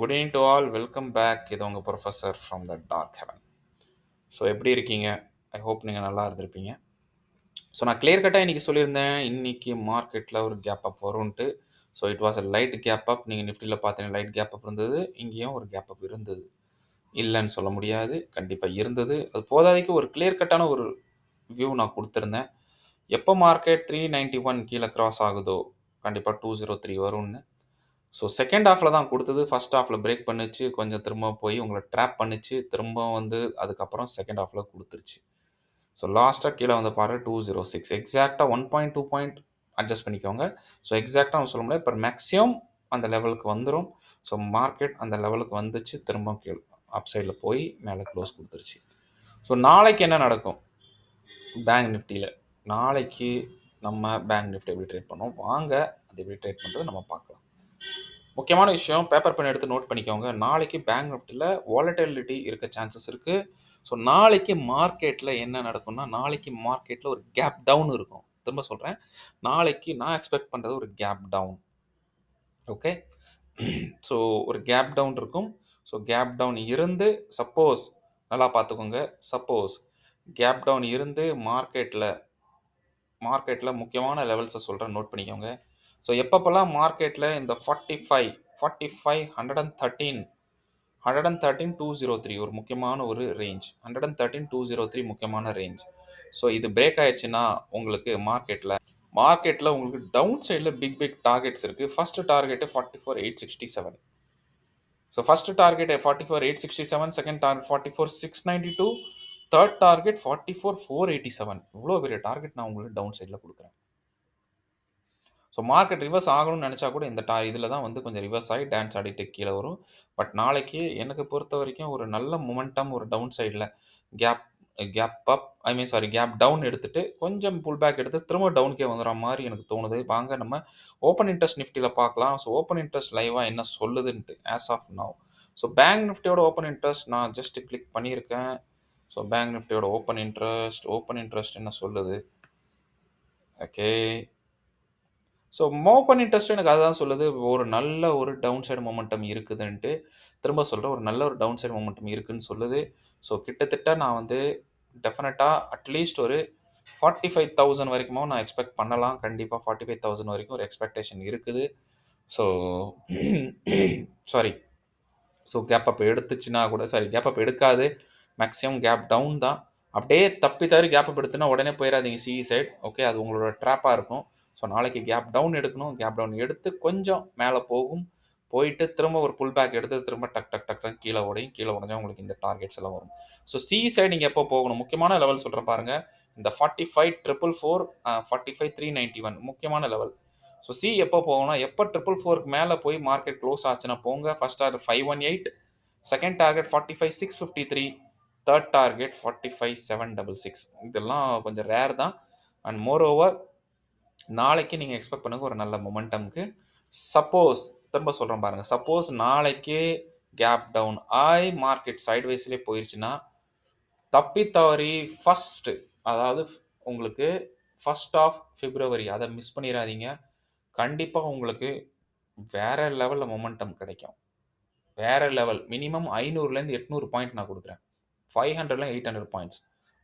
Good evening to all welcome back இது உங்கள் professor from the dark heaven so எப்படி இருக்கீங்க? ஐ ஹோப் நீங்கள் நல்லா இருந்திருப்பீங்க. ஸோ நான் கிளியர் கட்டாக இன்றைக்கி சொல்லியிருந்தேன். இன்றைக்கி மார்க்கெட்டில் ஒரு gap up வரும்ன்ட்டு. So it was a light gap up நீங்கள் நிஃப்டியில் பார்த்தீங்கன்னா லைட் கேப் அப் இருந்தது. இங்கேயும் ஒரு கேப் அப் இருந்தது. இல்லைன்னு சொல்ல முடியாது. கண்டிப்பாக இருந்தது. அது போதாதைக்கு ஒரு கிளியர் கட்டான ஒரு வியூ நான் கொடுத்துருந்தேன். எப்போ மார்க்கெட் த்ரீ நைன்ட்டி ஒன் கீழே கிராஸ் ஆகுதோ? கண்டிப்பாக டூ ஜீரோ த்ரீ வரும்னு. ஸோ செகண்ட் ஹாஃபில் தான் கொடுத்தது. ஃபர்ஸ்ட் ஹாஃபில் பிரேக் பண்ணிச்சு. கொஞ்சம் திரும்ப போய் உங்களை ட்ராப் பண்ணிச்சு. திரும்ப வந்து அதுக்கப்புறம் செகண்ட் ஹாஃபில் கொடுத்துருச்சு. ஸோ லாஸ்ட்டாக கீழே வந்து பாரு டூ ஜீரோ சிக்ஸ் எக்ஸாக்டாக one point two point adjust பண்ணிக்கோங்க. ஸோ எக்ஸாக்டாக சொல்ல முடியாது இப்போ மேக்ஸிமம் அந்த லெவலுக்கு வந்துடும் ஸோ மார்க்கெட் அந்த லெவலுக்கு வந்துச்சு. திரும்ப கீழே அப் சைடில் போய் மேலே க்ளோஸ் கொடுத்துருச்சு. ஸோ நாளைக்கு என்ன நடக்கும்? பேங்க் நிஃப்டியில் நாளைக்கு நம்ம பேங்க் நிஃப்டி எப்படி ட்ரேட் பண்ணோம்? வாங்க அது எப்படி ட்ரேட் பண்ணுறது நம்ம பார்க்கலாம். முக்கியமான விஷயம் பேப்பர் பென் எடுத்து நோட் பண்ணிக்கோங்க. நாளைக்கு பேங்க் நிஃப்டியில் வாலட்டிலிட்டி இருக்க சான்சஸ் இருக்குது ஸோ நாளைக்கு மார்க்கெட்டில் என்ன நடக்கும்னா நாளைக்கு மார்க்கெட்டில் ஒரு கேப் டவுன் இருக்கும். திரும்ப சொல்கிறேன் நாளைக்கு நான் எக்ஸ்பெக்ட் பண்ணுறது ஒரு கேப் டவுன் ஓகே ஸோ ஒரு கேப் டவுன் இருக்கும். ஸோ கேப் டவுன் இருந்து சப்போஸ் நல்லா பார்த்துக்கோங்க. சப்போஸ் கேப் டவுன் இருந்து மார்க்கெட்டில் மார்க்கெட்டில் முக்கியமான லெவல்ஸை சொல்கிறேன் நோட் பண்ணிக்கோங்க. ஸோ எப்பப்பெல்லாம் மார்க்கெட்டில் இந்த forty five forty five hundred and thirteen hundred and thirteen two zero three ஒரு முக்கியமான ஒரு range hundred and thirteen two zero three முக்கியமான ரேஞ்ச் ஸோ இது பிரேக் ஆயிடுச்சுன்னா உங்களுக்கு மார்க்கெட்டில் மார்க்கெட்டில் உங்களுக்கு டவுன் சைடில் பிக் பிக் டார்கெட்ஸ் இருக்குது first target forty four eight sixty seven so first target forty four eight sixty seven second target forty four six ninety two third target forty four four eighty seven இவ்வளோ பெரிய target நான் உங்களுக்கு down சைடில் கொடுக்குறேன். So market reverse ஆகணும்னு நினச்சா கூட இந்த டா இதில் தான் வந்து கொஞ்சம் ரிவர்ஸ் ஆகி டான்ஸ் ஆடிட்டு கீழே வரும். பட் நாளைக்கு எனக்கு பொறுத்த வரைக்கும் ஒரு நல்ல மொமெண்டம் ஒரு டவுன் சைடில் gap gap up I mean sorry gap down எடுத்துகிட்டு கொஞ்சம் புல் பேக் எடுத்து திரும்ப டவுனுக்கே வந்துடுற மாதிரி எனக்கு தோணுது. வாங்க நம்ம ஓப்பன் இன்ட்ரெஸ்ட் நிஃப்டியில் பார்க்கலாம். ஸோ ஓப்பன் இன்ட்ரெஸ்ட் லைவாக என்ன சொல்லுதுன்ட்டு as of now so bank நிஃப்டியோட ஓப்பன் இன்ட்ரெஸ்ட் நான் ஜஸ்ட் கிளிக் பண்ணியிருக்கேன். ஸோ பேங்க் நிஃப்டியோட ஓப்பன் இன்ட்ரெஸ்ட் ஓப்பன் இன்ட்ரெஸ்ட் என்ன சொல்லுது? ஓகே ஸோ மோப்பன் இன்ட்ரெஸ்ட் எனக்கு அதுதான் சொல்லுது. ஒரு நல்ல ஒரு டவுன் சைடு மொமெண்டம் இருக்குதுன்ட்டு திரும்ப சொல்கிறேன் ஒரு நல்ல ஒரு டவுன் சைடு மொமெண்டம் இருக்குதுன்னு சொல்லுது. ஸோ கிட்டத்தட்ட நான் வந்து டெஃபினட்டாக அட்லீஸ்ட் ஒரு ஃபார்ட்டி ஃபைவ் தௌசண்ட் வரைக்குமோ நான் எக்ஸ்பெக்ட் பண்ணலாம். கண்டிப்பாக ஃபார்ட்டி ஃபைவ் தௌசண்ட் வரைக்கும் ஒரு எக்ஸ்பெக்டேஷன் இருக்குது. So sorry so gap up எடுத்துச்சுன்னா கூட சாரி கேப் அப் எடுக்காது. மேக்ஸிமம் கேப் டவுன் தான். அப்படியே தப்பி தவறி கேப் அப் எடுத்துனா உடனே போயிடாதீங்க. சிஇ சைட் ஓகே அது உங்களோட ட்ராப்பாக இருக்கும். ஸோ நாளைக்கு கேப் டவுன் எடுக்கணும். கேப் டவுன் எடுத்து கொஞ்சம் மேலே போகும். போயிட்டு திரும்ப ஒரு புல் பேக் எடுத்து திரும்ப டக் டக் டக் டக் கீழே உடையும். கீழே உடஞ்சா உங்களுக்கு இந்த டார்கெட்ஸ் எல்லாம் வரும். ஸோ சி சைடு நீங்கள் எப்போ போகணும்? முக்கியமான லெவல் சொல்கிறேன் பாருங்கள் இந்த forty five triple four forty five three ninety one முக்கியமான லெவல் ஸோ சி எப்போ போகணும் எப்போ ட்ரிபிள் ஃபோருக்கு மேலே போய் மார்க்கெட் க்ளோஸ் ஆச்சுன்னா போங்க. First target five one eight second target forty five six fifty three third target forty five seven double six இதெல்லாம் கொஞ்சம் ரேர் தான். அண்ட் மோர் ஓவர் நாளைக்கு நீங்கள் எக்ஸ்பெக்ட் பண்ணுங்க ஒரு நல்ல மொமெண்டம்க்கு சப்போஸ் திரும்ப சொல்கிறேன் பாருங்கள் சப்போஸ் நாளைக்கு கேப் டவுன் ஆய் மார்க்கெட் சைட்வைஸ்லேயே போயிடுச்சுன்னா தப்பி தவறி ஃபஸ்ட்டு அதாவது உங்களுக்கு ஃபஸ்ட் ஆஃப் பிப்ரவரி அதை மிஸ் பண்ணிடாதீங்க. கண்டிப்பாக உங்களுக்கு வேறு லெவலில் மொமெண்டம் கிடைக்கும். வேறு லெவல் மினிமம் ஐநூறுலேருந்து எட்நூறு பாயிண்ட் நான் கொடுக்குறேன். ஃபைவ் ஹண்ட்ரட்ல எயிட் ஹண்ட்ரட் பாயிண்ட்ஸ்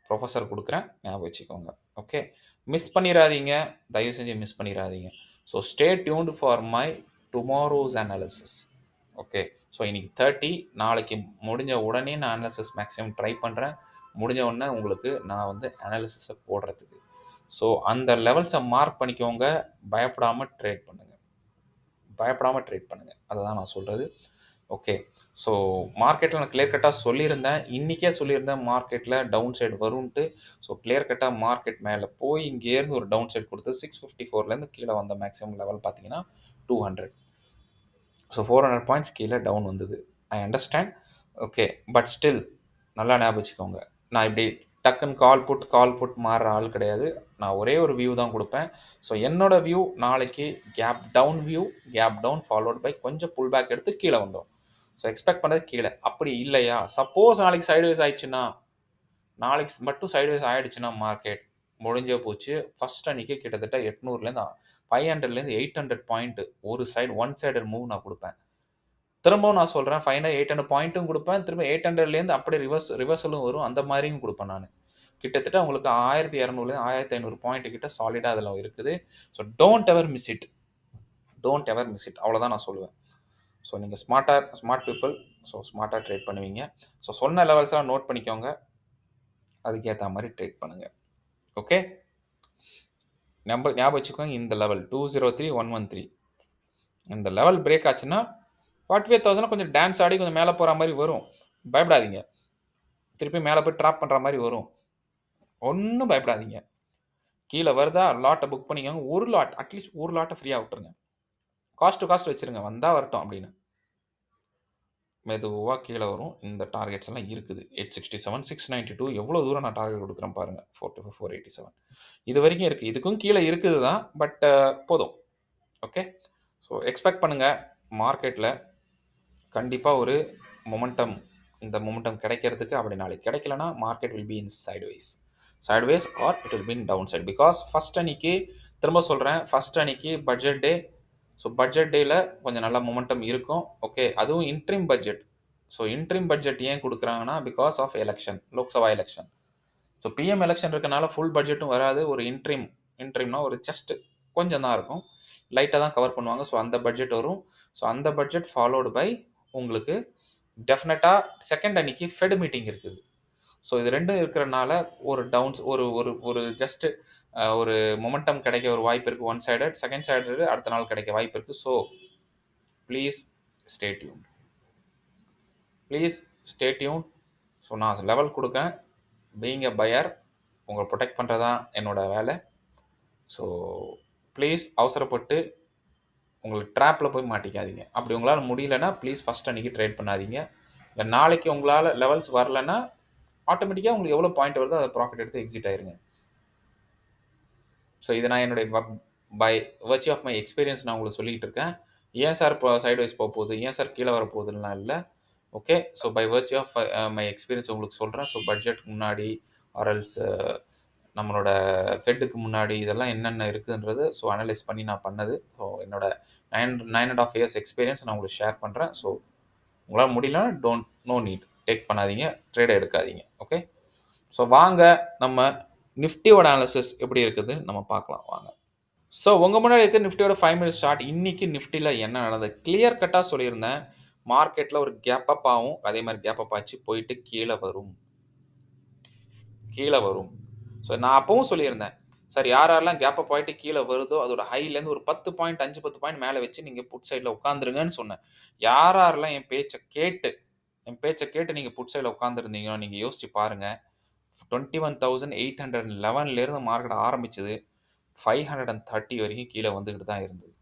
ப்ரொஃபஸர் கொடுக்குறேன் ஞாபகம் வச்சுக்கோங்க. ஓகே மிஸ் பண்ணிடாதீங்க தயவு செஞ்சு மிஸ் பண்ணிடாதீங்க so stay tuned for my tomorrow's analysis okay so இன்றைக்கி தேர்ட்டி நாளைக்கு முடிஞ்ச உடனே நான் அனாலிசிஸ் மேக்ஸிமம் ட்ரை பண்ணுறேன் முடிஞ்ச உடனே உங்களுக்கு நான் வந்து அனாலிசிஸை போடுறதுக்கு. ஸோ அந்த லெவல்ஸை மார்க் பண்ணிக்கோங்க. பயப்படாமல் ட்ரேட் பண்ணுங்கள் பயப்படாமல் ட்ரேட் பண்ணுங்கள் அதை தான் நான் சொல்கிறது ஓகே. ஸோ மார்க்கெட்டில் நான் கிளியர் கட்டாக சொல்லியிருந்தேன். இன்றைக்கே சொல்லியிருந்தேன் மார்க்கெட்டில் டவுன் சைடு வரும்ன்ட்டு. ஸோ கிளியர் கட்டாக மார்க்கெட் மேலே போய் இங்கேருந்து ஒரு டவுன் சைடு கொடுத்து சிக்ஸ் ஃபிஃப்டி ஃபோர்லேருந்து கீழே வந்த மேக்ஸிமம் லெவல் பார்த்தீங்கன்னா two hundred so four hundred points கீழே டவுன் வந்தது. I understand okay but still நல்லா ஞாபகம் வச்சுக்கோங்க. நான் இப்படி டக்குன்னு கால் புட் கால் புட் மாறுற ஆள் கிடையாது. நான் ஒரே ஒரு வியூ தான் கொடுப்பேன். ஸோ என்னோடய வியூ நாளைக்கு gap down view gap down followed by கொஞ்சம் புல் பேக் எடுத்து கீழே வந்தோம். ஸோ எக்ஸ்பெக்ட் பண்ணுறது கீழே அப்படி இல்லையா சப்போஸ் நாளைக்கு சைடுவேஸ் ஆயிடுச்சுன்னா நாளைக்கு மட்டும் சைடுவேஸ் ஆயிடுச்சுன்னா மார்க்கெட் முடிஞ்ச போச்சு ஃபர்ஸ்ட் அன்றைக்கி கிட்டத்தட்ட எட்நூறுலேருந்து ஃபைவ் ஹண்ட்ரட்லேருந்து எயிட் ஹண்ட்ரட் பாயிண்ட்டு ஒரு சைடு ஒன் சைடட் மூவ் நான் கொடுப்பேன் திரும்பவும் நான் சொல்றேன் ஃபைனலா 800 பாயிண்ட்டும் கொடுப்பேன் திரும்ப 800லேருந்து அப்படியே ரிவர்ஸ் ரிவர்சலும் வரும். அந்த மாதிரியும் கொடுப்பேன் நான் கிட்டத்தட்ட உங்களுக்கு 1200 1500 பாயிண்ட் கிட்ட சாலிடாக அதில் இருக்குது. So don't ever miss it. Don't ever miss it. அவ்வளோதான் நான் சொல்லுவேன். ஸோ நீங்கள் ஸ்மார்ட்டாக ஸ்மார்ட் பீப்பிள் ஸோ ஸ்மார்ட்டாக ட்ரேட் பண்ணுவீங்க. ஸோ சொன்ன லெவல்ஸ்லாம் நோட் பண்ணிக்கோங்க. அதுக்கேற்ற மாதிரி ட்ரேட் பண்ணுங்கள் ஓகே? நம்ப ஞாபகம் வச்சுக்கோங்க இந்த லெவல் 203113 இந்த லெவல் பிரேக் ஆச்சுன்னா 45,000 கொஞ்சம் டான்ஸ் ஆடி கொஞ்சம் மேலே போகிற மாதிரி வரும். பயப்படாதீங்க. திருப்பி மேலே போய் ட்ராப் பண்ணுற மாதிரி வரும். ஒன்றும் பயப்படாதீங்க. கீழே வருதா லாட்டை புக் பண்ணிக்கோங்க. ஒரு லாட் அட்லீஸ்ட் ஒரு லாட்டை ஃப்ரீயாக விட்டுருங்க. காஸ்ட் டூ காஸ்ட் வச்சுருங்க. வந்தால் வரட்டும் அப்படின்னு. மெதுவாக கீழே வரும். இந்த டார்கெட்ஸ் எல்லாம் இருக்குது. 867, 692 எவ்வளோ தூரம் நான் டார்கெட் குடுக்குறேன் பாருங்க. 425, 487 இதுவரைக்கும் இருக்கு. இதுக்கும் கீழே இருக்குது தான். பட் போதும். ஓகே? ஸோ எக்ஸ்பெக்ட் பண்ணுங்கள் மார்க்கெட்டில் கண்டிப்பாக ஒரு மொமெண்டம் இந்த மொமெண்டம் கிடைக்கிறதுக்கு அப்படி நாளைக்கு கிடைக்கலன்னா market will be in sidewise sideways or it will be in down side. Because first அன்னைக்கு திரும்ப சொல்கிறேன் ஃபர்ஸ்ட் அன்னைக்கு பட்ஜெட் டே. ஸோ பட்ஜெட் டேயில் கொஞ்சம் நல்ல மொமெண்டம் இருக்கும். ஓகே. அதுவும் interim budget. So interim budget ஏன் கொடுக்குறாங்கன்னா because of election Lok Sabha election so PM election இருக்கனால ஃபுல் பட்ஜெட்டும் வராது. ஒரு இன்ட்ரிம் இன்ட்ரிம்னா ஒரு ஜஸ்ட் கொஞ்சம் தான் இருக்கும். லைட்டாக தான் கவர் பண்ணுவாங்க. ஸோ அந்த பட்ஜெட் வரும். ஸோ அந்த பட்ஜெட் ஃபாலோடு பை உங்களுக்கு டெஃபினட்டாக செகண்ட் அன்னைக்கு ஃபெட் மீட்டிங் இருக்குது. ஸோ இது ரெண்டும் இருக்கிறனால ஒரு டவுன்ஸ் ஒரு ஒரு ஒரு ஜஸ்ட்டு ஒரு மொமெண்டம் கிடைக்க ஒரு வாய்ப்பு இருக்குது ஒன் சைடட். செகண்ட் சைடடு அடுத்த நாள் கிடைக்க வாய்ப்பு இருக்குது so please stay please stay so நான் லெவல் கொடுக்கேன் பீயிங் எ பயர் உங்களை ப்ரொடெக்ட் பண்ணுறது தான் என்னோட வேலை. ஸோ ப்ளீஸ் அவசரப்பட்டு உங்களுக்கு ட்ராப்பில் போய் மாட்டிக்காதீங்க. அப்படி உங்களால் முடியலன்னா ப்ளீஸ் ஃபஸ்ட் அன்னைக்கு ட்ரேட் பண்ணாதீங்க. இல்லை நாளைக்கு உங்களால் லெவல்ஸ் வரலன்னா ஆட்டோமேட்டிக்காக உங்களுக்கு எவ்வளோ பாயிண்ட் வருதோ அதை ப்ராஃபிட் எடுத்து எக்ஸிட் ஆயிருங்க. ஸோ இது நான் என்னுடைய by virtue of my experience நான் உங்களுக்கு சொல்லிட்டு இருக்கேன். ஏன் சார் இப்போ சைடுவைஸ் போக போகுது ஏன் சார் கீழே வரப்போகுதுன்னுலாம் இல்லை okay. So by virtue of my experience உங்களுக்கு சொல்கிறேன் ஸோ பட்ஜெட் முன்னாடி ஆர்எல்ஸ் uh, நம்மளோட ஃபெட்டுக்கு முன்னாடி இதெல்லாம் என்னென்ன இருக்குன்றது ஸோ அனலைஸ் பண்ணி நான் பண்ணது. ஸோ என்னோட 9 9 1/2 இயர்ஸ் எக்ஸ்பீரியன்ஸ் நான் உங்களுக்கு ஷேர் பண்ணுறேன் ஸோ உங்களால் முடியலன்னா டோன்ட் நோ நீட். டேக் பண்ணாதீங்க. ட்ரேட எடுக்காதீங்க. ஓகே? ஸோ வாங்க நம்ம நிஃப்டியோட அனாலிசிஸ் எப்படி இருக்குதுன்னு நம்ம பார்க்கலாம் வாங்க. ஸோ உங்கள் முன்னாடி இருக்க நிஃப்டியோட ஃபைவ் மினிட்ஸ் ஸ்டார்ட் இன்றைக்கி நிஃப்டியில் என்ன நடந்தது? கிளியர் கட்டாக சொல்லியிருந்தேன். மார்க்கெட்டில் ஒரு கேப் அப் ஆகும். அதே மாதிரி கேப் அப் ஆச்சு போயிட்டு கீழே வரும். கீழே வரும். ஸோ நான் அப்பவும் சொல்லியிருந்தேன். சார் யார் யாரெல்லாம் கேப் அப் ஆகிட்டு கீழே வருதோ அதோட ஹைலேருந்து ஒரு 10 பாயிண்ட் 5, 10 பாயிண்ட் மேலே வச்சு நீங்கள் புட் சைடில் உட்காந்துருங்கன்னு சொன்னேன். யார் யாரெல்லாம் என் பேச்சை கேட்டு என் பேச்சை கேட்டு நீங்க புட் சைட்ல உட்கார்ந்திருந்தீங்களோ நீங்க யோசிச்சு பாருங்க. 21,811லேருந்து மார்க்கெட் ஆரம்பிச்சது. 530 வரைக்கும் கீழ வந்துகிட்டு தான் இருந்தது.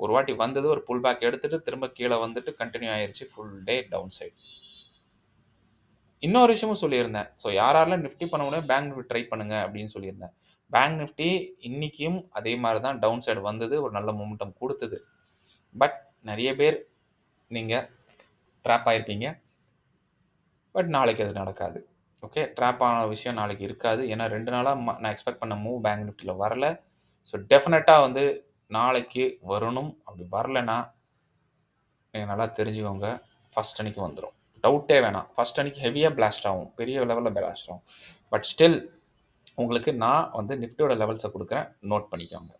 ஒரு வாட்டி வந்தது ஒரு புல் பேக் எடுத்துட்டு திரும்ப கீழ வந்துட்டு கன்டின்யூ ஆயிருச்சு. Full day down side. இன்னொரு விஷயமும் சொல்லியிருந்தேன். ஸோ யார் யாரெல்லாம் நிஃப்டி பண்ண முடியும், பேங்க் நிஃப்டி ட்ரை பண்ணுங்க அப்படின்னு சொல்லியிருந்தேன். பேங்க் நிஃப்டி இன்னைக்கும் அதே மாரி தான் டவுன் சைடு வந்தது. ஒரு நல்ல மொமெண்டம் குடுத்தது. பட் நெறைய பேர் நீங்க ட்ராப் ஆயிருப்பீங்க. பட் நாளைக்கு அது நடக்காது. ஓகே. ட்ராப் ஆன விஷயம் நாளைக்கு இருக்காது. ஏன்னா ரெண்டு நாளாக ம நான் எக்ஸ்பெக்ட் பண்ண மூவ் பேங்க் நிஃப்டியில் வரல. ஸோ டெஃபினட்டாக வந்து நாளைக்கு வரணும். அப்படி வரலைன்னா நீங்கள் நல்லா தெரிஞ்சுக்கோங்க. ஃபர்ஸ்ட் அன்னைக்கு வந்துடும் டவுட்டே வேணாம். ஃபர்ஸ்ட் அன்னைக்கு ஹெவியாக பிளாஸ்ட் ஆகும். பெரிய லெவலில் பிளாஸ்ட் ஆகும். பட் ஸ்டில் உங்களுக்கு நான் வந்து நிஃப்டியோட லெவல்ஸை கொடுக்குறேன் நோட் பண்ணிக்கோங்க.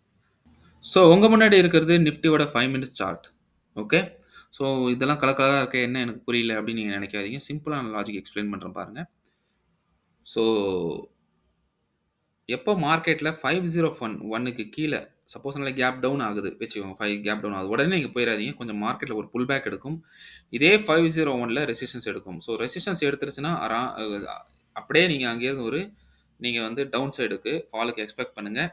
ஸோ உங்கள் முன்னாடி இருக்கிறது நிஃப்டியோட five minutes chart. Okay. So இதெல்லாம் கலர் கலராக இருக்க என்ன எனக்கு புரியல அப்படின்னு நீங்கள் நினைக்காதீங்க. சிம்பிளான லாஜிக் எக்ஸ்பிளைன் பண்ணுறேன் பாருங்கள் ஸோ எப்போ மார்க்கெட்டில் ஃபைவ் ஜீரோ ஒன் ஒன்னுக்கு கீழே சப்போஸ் நல்லா கேப் டவுன் ஆகுது வச்சுக்கோங்க. ஃபைவ் கேப் டவுன் ஆகுது. உடனே நீங்கள் போயிடாதீங்க கொஞ்சம் மார்க்கெட்டில் ஒரு புல் பேக் எடுக்கும். இதே 501ல ரெசிஸ்டன்ஸ் எடுக்கும். ஸோ ரெசிஸ்டன்ஸ் எடுத்துருச்சுன்னா அரா அப்படியே நீங்கள் அங்கேயிருந்து ஒரு நீங்கள் வந்து டவுன் சைடுக்கு ஃபாலுக்கு எக்ஸ்பெக்ட் பண்ணுங்கள்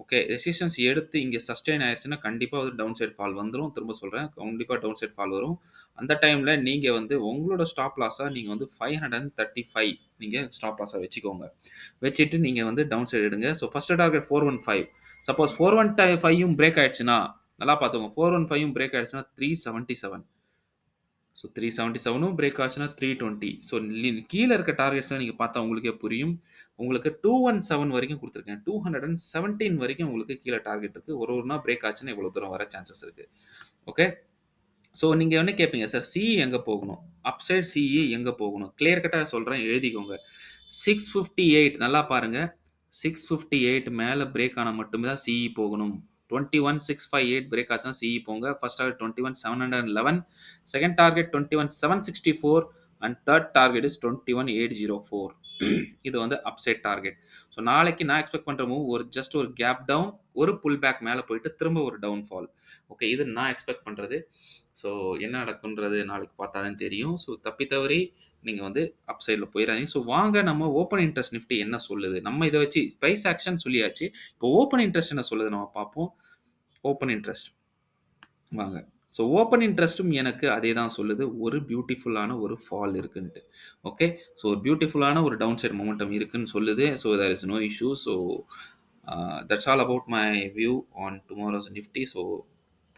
ஓகே. ரெசிஸ்டன்ஸ் எடுத்து இங்கே சஸ்டெயின் ஆயிடுச்சுன்னா கண்டிப்பாக வந்து டவுன் சைட் ஃபால் வந்துரும். திரும்ப சொல்கிறேன் கண்டிப்பாக டவுன் சைட் ஃபால் வரும். அந்த டைமில் நீங்கள் வந்து உங்களோட ஸ்டாப் லாஸாக நீங்கள் வந்து five hundred and thirty five நீங்கள் ஸ்டாப் லாஸாக வச்சுக்கோங்க. வச்சுட்டு நீங்கள் வந்து டவுன் சைட் எடுங்க. ஸோ ஃபர்ஸ்ட் டார்கெட் 415 சப்போஸ் 415யும் பிரேக் ஆயிடுச்சுன்னா நல்லா பார்த்துக்கோங்க. 415யும் பிரேக் ஆயிடுச்சுன்னா 377 ஸோ 377ம் பிரேக் ஆச்சுன்னா 320 ஸோ கீழே இருக்க டார்கெட்ஸ்லாம் நீங்கள் பார்த்தா உங்களுக்கே புரியும். உங்களுக்கு 217 வரைக்கும் கொடுத்துருக்கேன் டூ ஹண்ட்ரட் அண்ட் செவன்டீன் வரைக்கும் உங்களுக்கு கீழே டார்கெட் இருக்குது ஒரு ஒண்ணா பிரேக் ஆச்சுன்னா இவ்வளோ தூரம் வர சான்சஸ் இருக்குது ஓகே. ஸோ நீங்கள் என்ன கேட்பீங்க, "சார் சிஇ எங்கே போகணும்? அப்சைட் சிஇ எங்கே போகணும்?" கிளியர் கட்டாக சொல்கிறேன் எழுதிக்கோங்க. 658 நல்லா பாருங்கள் சிக்ஸ் ஃபிஃப்டி எயிட் மேலே பிரேக் ஆனால் மட்டுமே தான் சிஇ போகணும். 21,658 பிரேக் ஆச்சுன்னா சிஇ போங்க. First target 21,711 second target 21,764 and third target is 21,804 இது வந்து அப்சைட் டார்கெட். ஸோ நாளைக்கு நான் எக்ஸ்பெக்ட் பண்ணுற மூவ் ஒரு ஜஸ்ட் ஒரு கேப் டவுன், ஒரு புல் பேக் மேலே போயிட்டு திரும்ப ஒரு டவுன் ஃபால். ஓகே இது நான் எக்ஸ்பெக்ட் பண்ணுறது ஸோ என்ன நடக்குன்றது நாளைக்கு பார்த்தா தான் தெரியும். ஸோ தப்பி தவறி வந்து அப் சைட்ல ஸோ வாங்க நம்ம ஓப்பன் இன்ட்ரெஸ்ட் நிஃப்டி என்ன சொல்லுது? நம்ம இதை வச்சு ப்ரைஸ் ஆக்ஷன் சொல்லியாச்சு. இப்போ ஓப்பன் இன்ட்ரெஸ்ட் என்ன சொல்லுது நம்ம பார்ப்போம். ஓப்பன் இன்ட்ரெஸ்ட் வாங்க. ஸோ ஓப்பன் இன்ட்ரெஸ்ட்டும் எனக்கு அதே தான் சொல்லுது. ஒரு பியூட்டிஃபுல்லான ஒரு ஃபால் இருக்குன்ட்டு. ஓகே. ஸோ ஒரு பியூட்டிஃபுல்லான ஒரு டவுன் சைட் மொமெண்டம் இருக்குன்னு சொல்லுது. So there is no issue. So that's all about my view on tomorrow's Nifty. So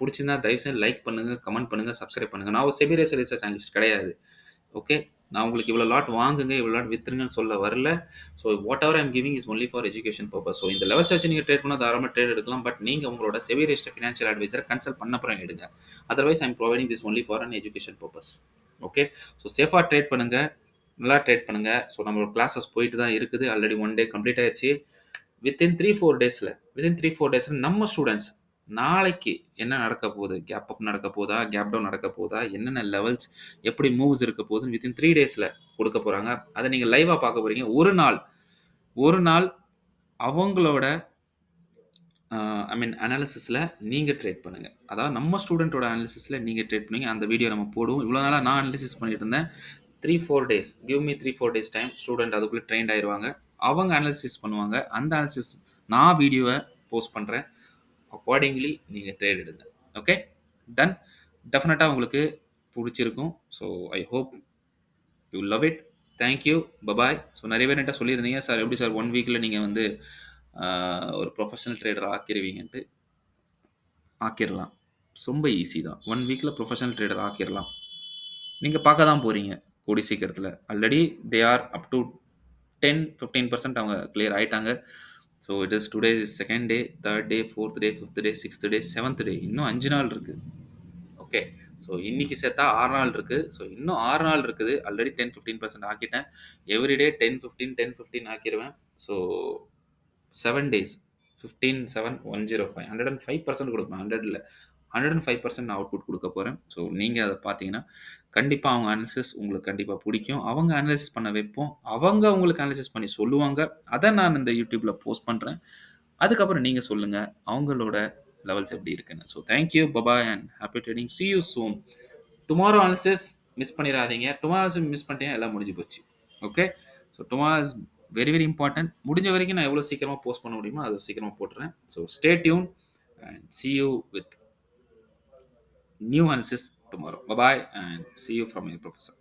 பிடிச்சிருந்தா தயவுசெய்து லைக் பண்ணுங்கள் கமெண்ட் பண்ணுங்கள் சப்ஸ்கிரைப் பண்ணுங்கள் நான் ஒரு செபி ரேசர் ரிசர்ச் அனலிஸ்ட் கிடையாது. ஓகே. நான் உங்களுக்கு இவ்வளோ லாட் வாங்குங்க, இவ்வளோ லாட் வித்துருங்கன்னு சொல்ல வரல. So whatever I'm giving is only for education purpose. So இந்த லெவல்ஸ் வச்சு நீங்கள் ட்ரேட் பண்ணால் தாராளமா ட்ரேட் எடுக்கலாம். பட் நீங்கள் உங்களோட செபி ஃபினான்ஷியல் அட்வைசரை கன்சல்ட் பண்ண அப்புறம் எடுங்க. Otherwise I'm providing this only for an education purpose. Okay. So சேஃபாக ட்ரேட் பண்ணுங்கள் நல்லா ட்ரேட் பண்ணுங்கள் ஸோ நம்மளோட கிளாஸஸ் போயிட்டு தான் இருக்குது. ஆல்ரெடி ஒன் டே கம்ப்ளீட் ஆயிடுச்சு வித்தின் த்ரீ ஃபோர் டேஸில் வித்தின் த்ரீ ஃபோர் டேஸில் நம்ம ஸ்டூடெண்ட்ஸ் நாளைக்கு என்ன நடக்க போகுது? கேப் அப் நடக்க போதா? கேப் டவுன் நடக்க போதா? என்னென்ன லெவல்ஸ் எப்படி மூவ்ஸ் இருக்க போகுதுன்னு வித்தின் த்ரீ டேஸில் கொடுக்க போகிறாங்க அதை நீங்கள் லைவாக பார்க்க போகிறீங்க ஒரு நாள் ஒரு நாள் அவங்களோட ஐ மீன் அனாலிசிஸில் நீங்கள் ட்ரேட் பண்ணுங்கள் அதாவது நம்ம ஸ்டூடெண்ட்டோட அனாலிசிஸில் நீங்கள் ட்ரேட் பண்ணுங்க. அந்த வீடியோ நம்ம போடுவோம். இவ்வளோ நாளாக நான் அனாலிசிஸ் பண்ணிட்டு இருந்தேன். 3, 4 days give me 3, 4 days time. Student அதுக்குள்ளே ட்ரெயின்ட் ஆயிடுவாங்க அவங்க அனாலிசிஸ் பண்ணுவாங்க. அந்த அனாலிசிஸ் நான் வீடியோவை போஸ்ட் பண்ணுறேன் அக்கார்டிங்லி நீங்கள் ட்ரேட் எடுங்க. ஓகே. டன். டெஃபினட்டாக உங்களுக்கு பிடிச்சிருக்கும் so I hope you love it. Thank you. Bye bye. So நிறைய பேர் என்கிட்ட சொல்லியிருந்தீங்க, "சார் எப்படி சார் ஒன் வீக்கில் நீங்கள் வந்து ஒரு ப்ரொஃபஷனல் ட்ரேடர் ஆக்கிருவீங்கன்ட்டு." ஆக்கிடலாம் ரொம்ப ஈஸி தான். ஒன் வீக்கில் ப்ரொஃபஷனல் ட்ரேடர் ஆக்கிரலாம். நீங்கள் பார்க்க தான் போகிறீங்க கூடி சீக்கிரத்தில் already they are up to 10, 15% அவங்க கிளியர் ஆகிட்டாங்க so it is today is second day third day fourth day fifth day sixth day seventh day இன்னும் அஞ்சு நாள் இருக்குது ஓகே ஸோ இன்றைக்கி சேர்த்தா ஆறு நாள் இருக்குது ஸோ இன்னும் ஆறு நாள் இருக்குது. Already ten fifteen percent ஆக்கிட்டேன். Everyday ten fifteen ten fifteen ஆக்கிடுவேன் so seven days fifteen seven one zero five hundred and five percent கொடுப்பேன். ஹண்ட்ரடில் ஹண்ட்ரட் அண்ட் ஃபைவ் பர்சன்ட் நான் அவுட்புட் கொடுக்க போகிறேன் ஸோ நீங்கள் அதை பார்த்தீங்கன்னா கண்டிப்பாக அவங்க அனாலிசிஸ் உங்களுக்கு கண்டிப்பாக பிடிக்கும் அவங்க அனலைசிஸ் பண்ண வைப்போம். அவங்க உங்களுக்கு அனலைசிஸ் பண்ணி சொல்லுவாங்க. அதை நான் இந்த யூடியூப்பில் போஸ்ட் பண்ணுறேன் அதுக்கப்புறம் நீங்கள் சொல்லுங்கள் அவங்களோட லெவல்ஸ் எப்படி இருக்குன்னு. So thank you. Bye bye and happy trading. See you soon. Tomorrow analysis miss பண்ணிடாதீங்க டுமாரோ மிஸ் பண்ணிட்டீங்க எல்லாம் முடிஞ்சு போச்சு. Okay. So tomorrow is very very important. முடிஞ்ச வரைக்கும் நான் எவ்வளோ சீக்கிரமாக போஸ்ட் பண்ண முடியுமோ, அதை சீக்கிரமாக போட்டுறேன். So stay tune and see you with new analysis tomorrow. Bye bye and see you from your professor.